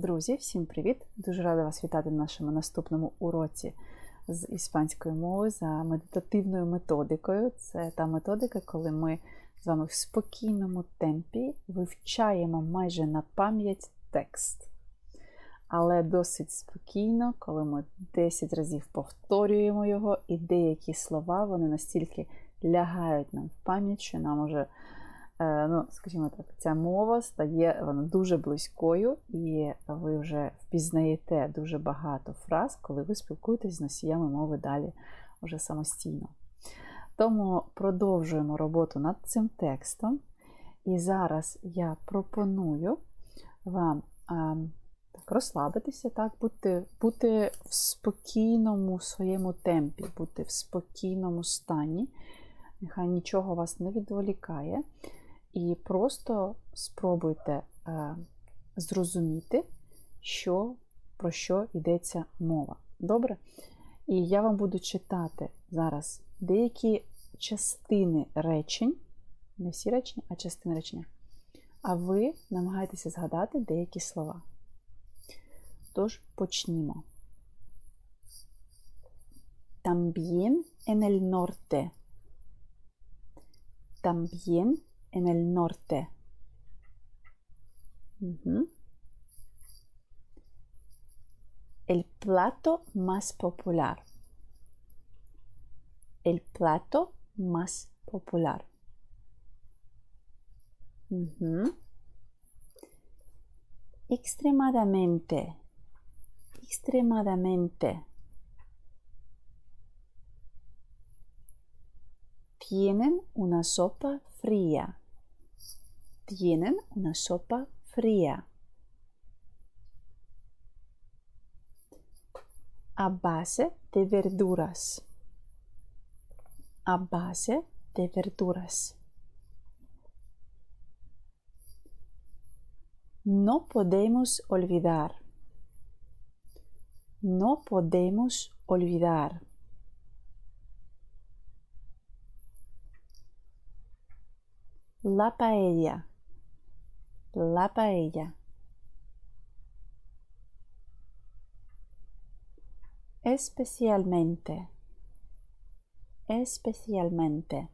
Друзі, всім привіт! Дуже рада вас вітати на нашому наступному уроці з іспанської мови за медитативною методикою. Це та методика, коли ми з вами в спокійному темпі вивчаємо майже на пам'ять текст. Але досить спокійно, коли ми 10 разів повторюємо його, і деякі слова вони настільки лягають нам в пам'ять, що нам уже ну, скажімо так, ця мова стає вона дуже близькою, і ви вже впізнаєте дуже багато фраз, коли ви спілкуєтесь з носіями мови далі вже самостійно. Тому продовжуємо роботу над цим текстом. І зараз я пропоную вам а, так, розслабитися, так, бути, бути в спокійному своєму темпі, бути в спокійному стані. Нехай нічого вас не відволікає. І просто спробуйте е, зрозуміти, що, про що йдеться мова. Добре? І я вам буду читати зараз деякі частини речень, не всі речення, а частини речення. А ви намагаєтеся згадати деякі слова. Тож почнімо. También en el norte. También en el norte. El plato más popular. El plato más popular. Extremadamente. Extremadamente. Tienen una sopa fría tienen una sopa fría. A base de verduras. A base de verduras. No podemos olvidar. No podemos olvidar. La paella la paella. Especialmente, especialmente.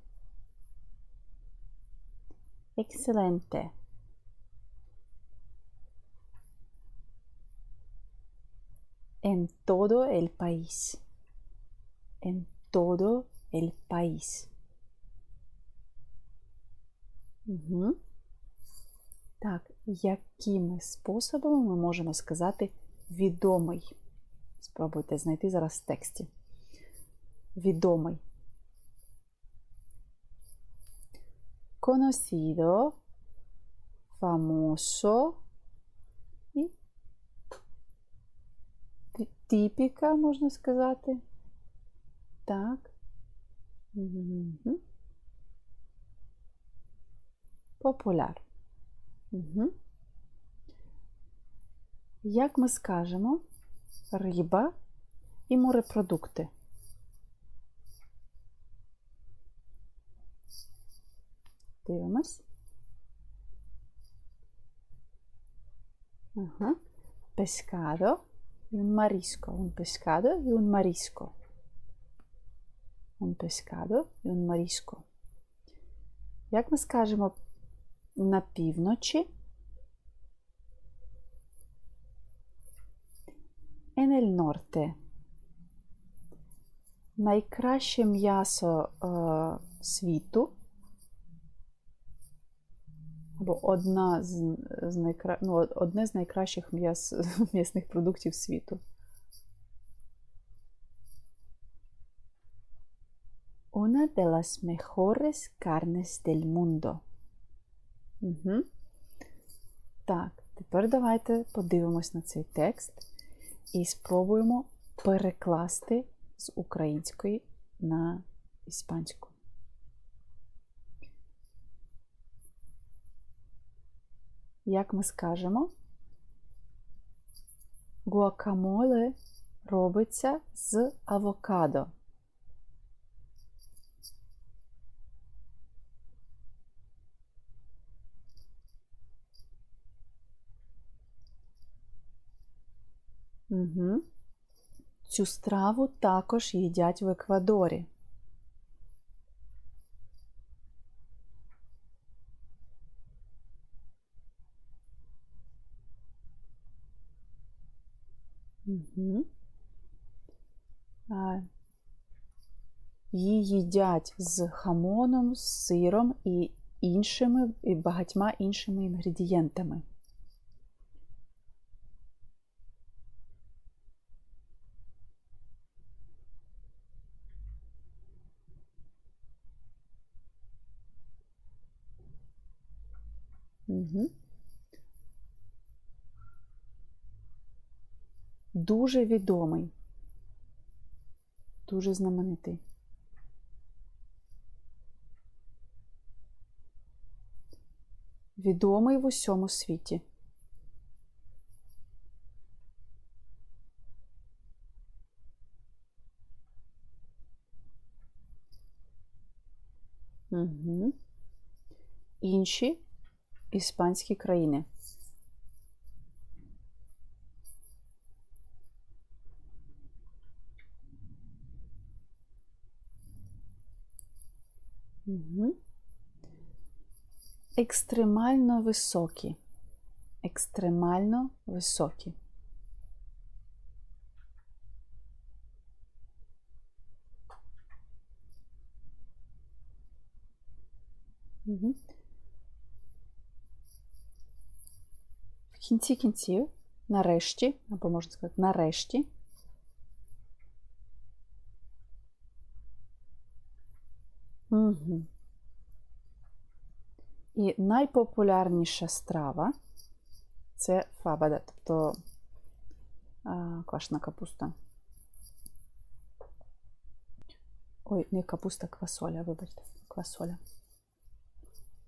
Excelente. En todo el país. En todo el país. Так, якими способами ми можемо сказати відомий? Спробуйте знайти зараз в тексті. Відомий. Conocido, famoso і типіка, можна сказати. Так. Популяр. Угу. Як ми скажемо риба і морепродукти? Дивимось. Ага. Pescado y un marisco. Un pescado y un marisco. Un pescado y un marisco. Як ми скажемо на півночі. El norte. Найкраще м'ясо е, світу. Або одна з, з найкра... ну, одне з найкращих м'яс... м'ясних продуктів світу. Una de las mejores carnes del mundo. Угу. Так, тепер давайте подивимось на цей текст і спробуємо перекласти з української на іспанську. Як ми скажемо, гуакамоле робиться з авокадо. Угу. Цю страву також їдять в Еквадорі. Угу. Її їдять з хамоном, з сиром і іншими, і багатьма іншими інгредієнтами. Угу. Дуже відомий, дуже знаменитий. Відомий в усьому світі. Угу. Інші іспанські країни. Угу. Екстремально високі. Екстремально високі. Угу. Кінці кінців, нарешті, або можна сказати, нарешті. Угу. І найпопулярніша страва це фабада, тобто а, квашена капуста. Ой, не капуста, квасоля, вибачте, квасоля.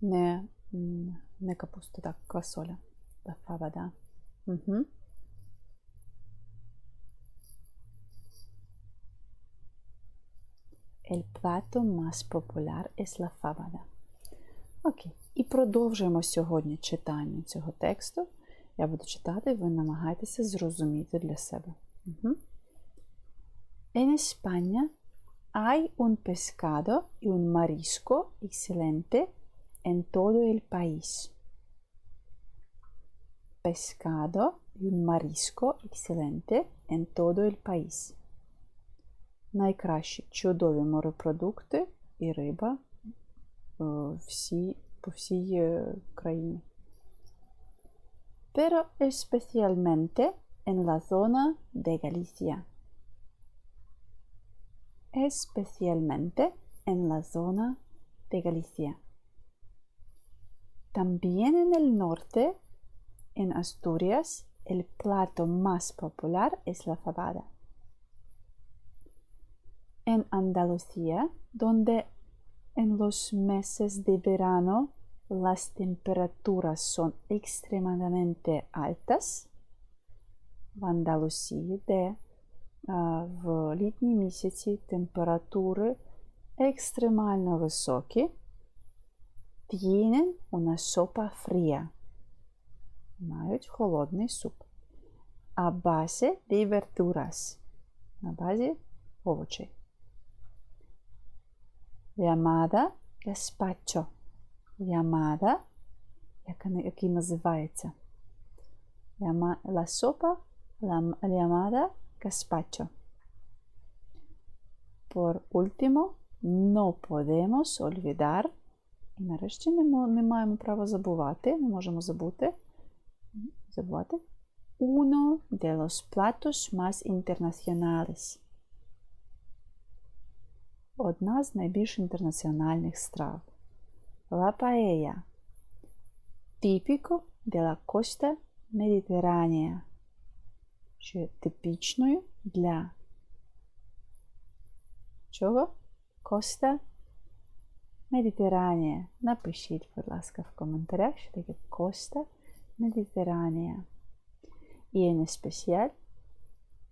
Не, не капуста, так, квасоля. La fabada. Угу. El plato más popular es la fabada. Окей. І продовжуємо сьогодні читання цього тексту. Я буду читати, ви намагайтеся зрозуміти для себе. Угу. En España hay un pescado y un marisco excelente en todo el país. Pescado y un marisco excelente en todo el país. Найкращі чудові морепродукти і риба всі, по всій країні. Pero especialmente en la zona de Galicia. Especialmente en la zona de Galicia. También en el norte, en Asturias, el plato más popular es la fabada. En Andalucía, donde en los meses de verano las temperaturas son extremadamente altas, в Андалусії, де а, в літні місяці температури екстремально високі, tienen una sopa fría. Мають холодний суп. А base de verduras. На базі овочей. Llamada gazpacho. Llamada, який називається. La sopa la llamada gazpacho. Por último, no podemos olvidar. І нарешті не, не маємо права забувати, не можемо забути. Uno de los platos más internacionales. Одна з найбільш інтернаціональних страв. La paella. Típico de la costa mediterránea. Що є типічною для чого? Коста Медитеранія. Напишіть, будь ласка, в коментарях, що таке коста Медитеранія. І en especial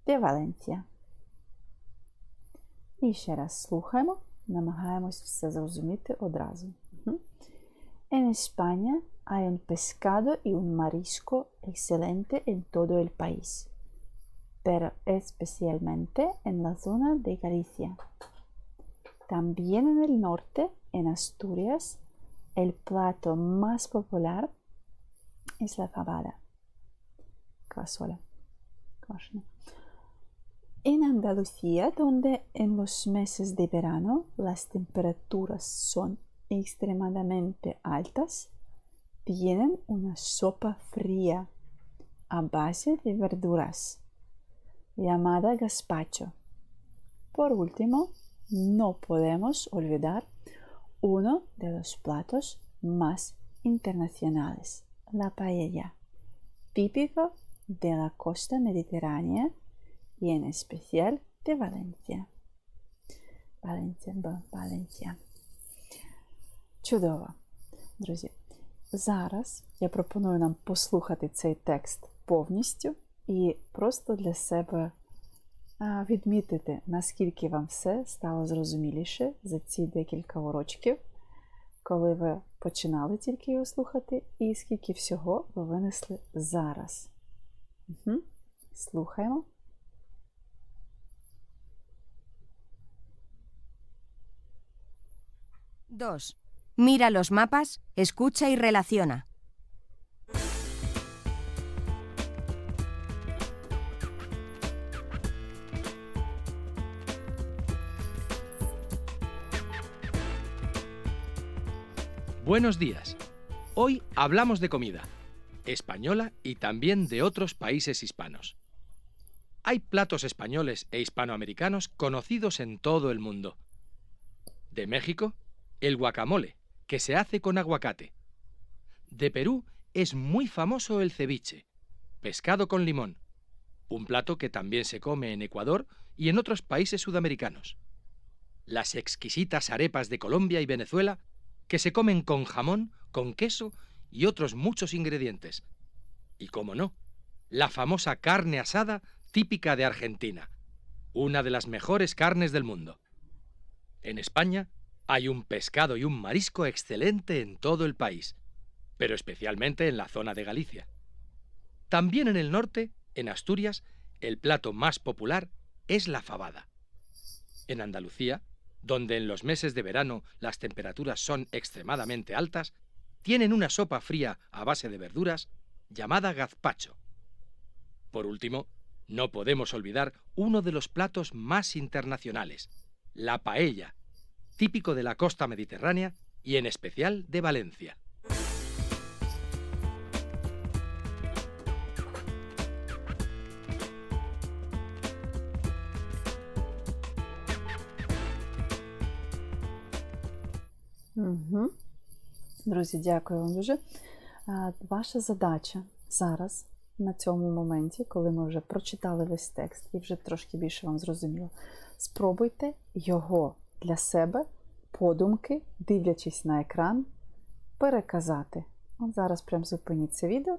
de Valencia. І ще раз слухаємо, намагаємось все зрозуміти одразу. En España hay un pescado y un marisco excelente en todo el país. pero especialmente en la zona de Galicia. También en el norte, en Asturias, el plato más popular es la fabada, cazuela, En Andalucía, donde en los meses de verano las temperaturas son extremadamente altas, tienen una sopa fría a base de verduras llamada gazpacho. Por último, no podemos olvidar uno de los platos más internacionales, la paella, típico de la costa mediterránea y en especial de Valencia. Valencia, Valencia. Чудово. Друзі, зараз я пропоную нам послухати цей текст повністю і просто для себе відмітити, наскільки вам все стало зрозуміліше за ці декілька урочків, коли ви починали тільки його слухати, і скільки всього ви винесли зараз. Угу. Слухаємо. Dos. Mira los mapas, escucha y relaciona. Buenos días. Hoy hablamos de comida, española y también de otros países hispanos. Hay platos españoles e hispanoamericanos conocidos en todo el mundo. De México, el guacamole, que se hace con aguacate. De Perú es muy famoso el ceviche, pescado con limón, un plato que también se come en Ecuador y en otros países sudamericanos. Las exquisitas arepas de Colombia y Venezuela que se comen con jamón, con queso y otros muchos ingredientes. Y cómo no, la famosa carne asada típica de Argentina, una de las mejores carnes del mundo. En España hay un pescado y un marisco excelente en todo el país, pero especialmente en la zona de Galicia. También en el norte, en Asturias, el plato más popular es la fabada. En Andalucía, donde en los meses de verano las temperaturas son extremadamente altas, tienen una sopa fría a base de verduras llamada gazpacho. Por último, no podemos olvidar uno de los platos más internacionales, la paella, típico de la costa mediterránea y en especial de Valencia. Угу. Друзі, дякую вам дуже. Ваша задача зараз, на цьому моменті, коли ми вже прочитали весь текст і вже трошки більше вам зрозуміло, спробуйте його для себе, подумки, дивлячись на екран, переказати. От зараз прям зупиніть це відео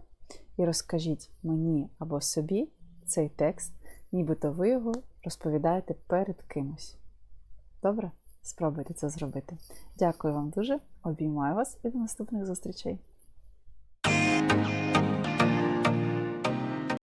і розкажіть мені або собі цей текст, нібито ви його розповідаєте перед кимось. Добре? Спробуйте це зробити. Дякую вам дуже, обіймаю вас і до наступних зустрічей.